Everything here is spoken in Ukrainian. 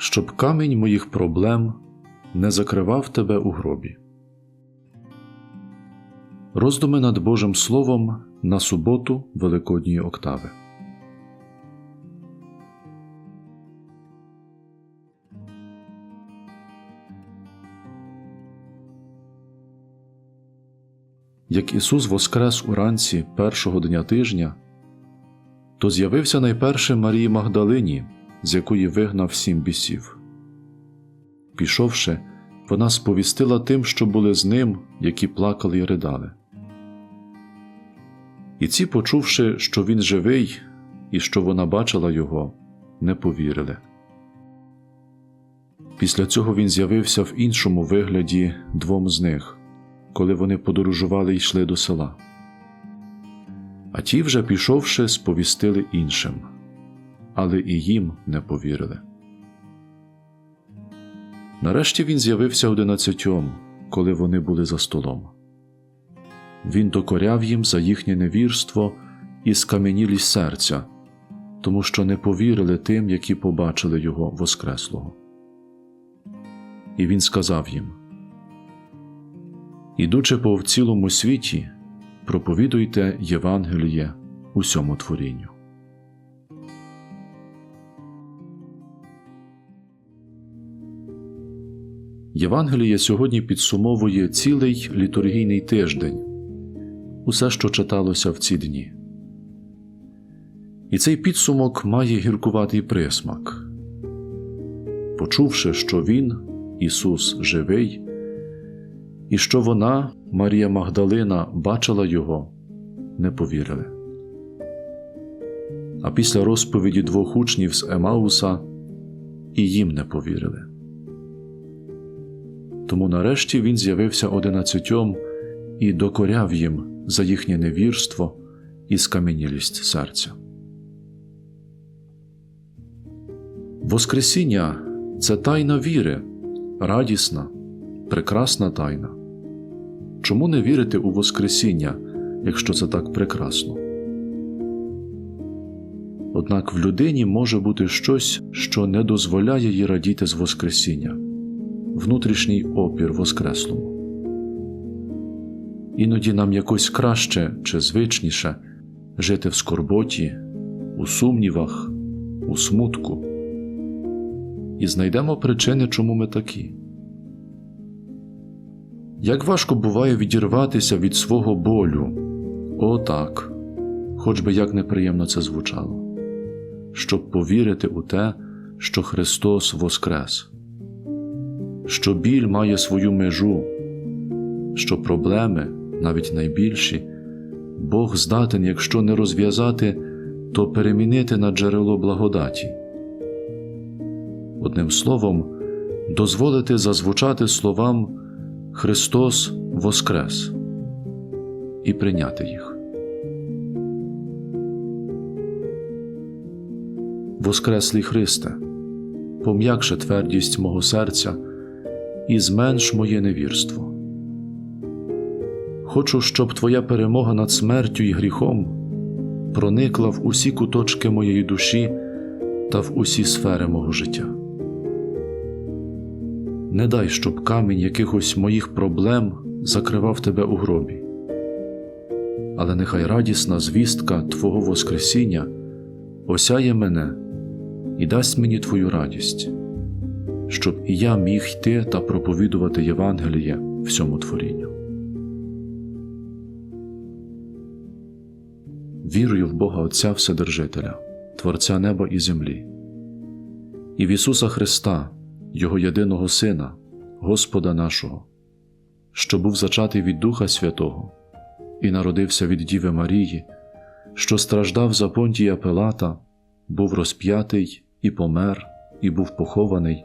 щоб камінь моїх проблем не закривав тебе у гробі. Роздуми над Божим Словом на суботу Великодньої октави. Як Ісус воскрес уранці першого дня тижня, то з'явився найперше Марії Магдалині, з якої вигнав сім бісів. Пішовши, вона сповістила тим, що були з ним, які плакали й ридали. І ці, почувши, що він живий і що вона бачила його, не повірили. Після цього він з'явився в іншому вигляді двом з них, коли вони подорожували й йшли до села. А ті, вже пішовши, сповістили іншим, але і їм не повірили. Нарешті він з'явився одинадцятьом, коли вони були за столом. Він докоряв їм за їхнє невірство і скам'янілість серця, тому що не повірили тим, які побачили його Воскреслого. І він сказав їм: Ідучи по цілому світі, проповідуйте Євангеліє усьому творінню. Євангеліє сьогодні підсумовує цілий літургійний тиждень, усе, що читалося в ці дні. І цей підсумок має гіркуватий присмак. Почувши, що Він, Ісус, живий, і що вона, Марія Магдалина, бачила Його, не повірили. А після розповіді двох учнів з Емауса і їм не повірили. Тому нарешті він з'явився одинадцятьом і докоряв їм за їхнє невірство і скам'янілість серця. Воскресіння це тайна віри, радісна, прекрасна тайна. Чому не вірити у Воскресіння, якщо це так прекрасно? Однак в людині може бути щось, що не дозволяє їй радіти з Воскресіння внутрішній опір Воскреслому. Іноді нам якось краще чи звичніше жити в скорботі, у сумнівах, у смутку. І знайдемо причини, чому ми такі. Як важко буває відірватися від свого болю, о так, хоч би як неприємно це звучало, щоб повірити у те, що Христос Воскрес, що біль має свою межу, що проблеми, навіть найбільші, Бог здатен, якщо не розв'язати, то перемінити на джерело благодаті. Одним словом, дозволити зазвучати словам Христос Воскрес і прийняти їх. Воскреслий Христе, пом'якше твердість мого серця і зменш моє невірство. Хочу, щоб Твоя перемога над смертю і гріхом проникла в усі куточки моєї душі та в усі сфери мого життя. Не дай, щоб камінь якихось моїх проблем закривав тебе у гробі, але нехай радісна звістка Твого Воскресіння осяє мене і дасть мені Твою радість, щоб і я міг йти та проповідувати Євангеліє всьому творінню. Вірую в Бога Отця Вседержителя, Творця неба і землі, і в Ісуса Христа. Його єдиного Сина, Господа нашого, що був зачатий від Духа Святого і народився від Діви Марії, що страждав за понтія Пилата, був розп'ятий і помер, і був похований,